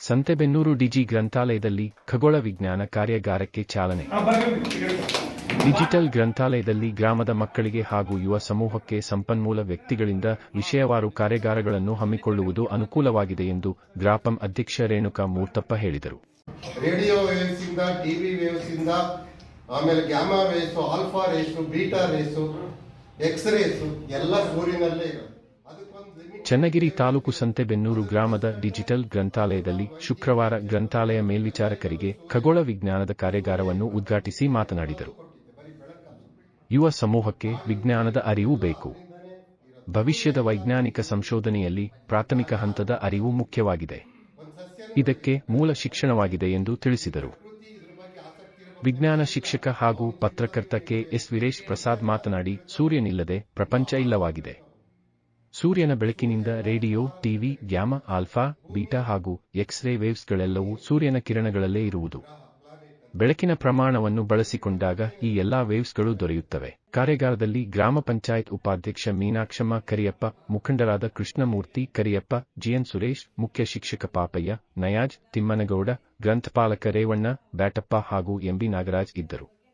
Santebennur DG ಗ್ರಂಥಾಲಯದಲ್ಲಿ ಖಗೋಳ ವಿಜ್ಞಾನ ಕಾರ್ಯಾಗಾರಕ್ಕೆ ಚಾಲನೆ. ಡಿಜಿಟಲ್ ಗ್ರಂಥಾಲಯದಲ್ಲಿ ಗ್ರಾಮದ ಮಕ್ಕಳಿಗೆ ಹಾಗೂ ಯುವ ಸಮೂಹಕ್ಕೆ ಸಂಪನ್ಮೂಲ ವ್ಯಕ್ತಿಗಳಿಂದ ವಿಷಯವಾರು ಕಾರ್ಯಾಗಾರಗಳನ್ನು ಹಮ್ಮಿಕೊಳ್ಳುವುದು ಅನುಕೂಲವಾಗಿದೆ ಎಂದು ಗ್ರಾಪಂ ಅಧ್ಯಕ್ಷ ರೇಣುಕಾ ಮೂರ್ತಪ್ಪ ಹೇಳಿದರು. ರೇಡಿಯೋ ವೇವ್ಸಿಂದ ಟಿವಿ ವೇವ್ಸಿಂದ ಆಮೇಲೆ gamma waves alpha rays beta rays X rays ಎಲ್ಲ ಸೂರಿನಲ್ಲೇ ಚನ್ನಗಿರಿ ತಾಲೂಕು ಸಂತೆಬೆನ್ನೂರು ಗ್ರಾಮದ ಡಿಜಿಟಲ್ ಗ್ರಂಥಾಲಯದಲ್ಲಿ ಶುಕ್ರವಾರ ಗ್ರಂಥಾಲಯ ಮೇಲ್ವಿಚಾರಕರಿಗೆ ಖಗೋಳ ವಿಜ್ಞಾನದ ಕಾರ್ಯಾಗಾರವನ್ನು ಉದ್ಘಾಟಿಸಿ ಮಾತನಾಡಿದರು. ಯುವ ಸಮೂಹಕ್ಕೆ ವಿಜ್ಞಾನದ ಅರಿವು ಬೇಕು. ಭವಿಷ್ಯದ ವೈಜ್ಞಾನಿಕ ಸಂಶೋಧನೆಯಲ್ಲಿ ಪ್ರಾಥಮಿಕ ಹಂತದ ಅರಿವು ಮುಖ್ಯವಾಗಿದೆ. ಇದಕ್ಕೆ ಮೂಲ ಶಿಕ್ಷಣವಾಗಿದೆ ಎಂದು ತಿಳಿಸಿದರು. ವಿಜ್ಞಾನ ಶಿಕ್ಷಕ ಹಾಗೂ ಪತ್ರಕರ್ತ ಕೆ ಎಸ್ ವೀರೇಶ್ ಪ್ರಸಾದ್ ಮಾತನಾಡಿ, ಸೂರ್ಯನಿಲ್ಲದೆ ಪ್ರಪಂಚ ಇಲ್ಲವಾಗಿದೆ. ಸೂರ್ಯನ ಬೆಳಕಿನಿಂದ radio, TV, gamma, alpha, beta ಹಾಗೂ ಎಕ್ಸ್ರೇ ವೇವ್ಸ್ಗಳೆಲ್ಲವೂ ಸೂರ್ಯನ ಕಿರಣಗಳಲ್ಲೇ ಇರುವುದು. ಬೆಳಕಿನ ಪ್ರಮಾಣವನ್ನು ಬಳಸಿಕೊಂಡಾಗ ಈ ಎಲ್ಲಾ ವೇವ್ಸ್ಗಳು ದೊರೆಯುತ್ತವೆ. ಕಾರ್ಯಾಗಾರದಲ್ಲಿ ಗ್ರಾಮ ಪಂಚಾಯತ್ ಉಪಾಧ್ಯಕ್ಷ ಮೀನಾಕ್ಷಮ್ಮ ಕರಿಯಪ್ಪ, ಮುಖಂಡರಾದ ಕೃಷ್ಣಮೂರ್ತಿ ಕರಿಯಪ್ಪ, ಜಿಎನ್ ಸುರೇಶ್, ಮುಖ್ಯ ಶಿಕ್ಷಕ ಪಾಪಯ್ಯ, ನಯಾಜ್, ತಿಮ್ಮನಗೌಡ, ಗ್ರಂಥಪಾಲಕ ರೇವಣ್ಣ, ಬ್ಯಾಟಪ್ಪ ಹಾಗೂ ಎಂಬಿ ನಾಗರಾಜ್ ಇದ್ದರು.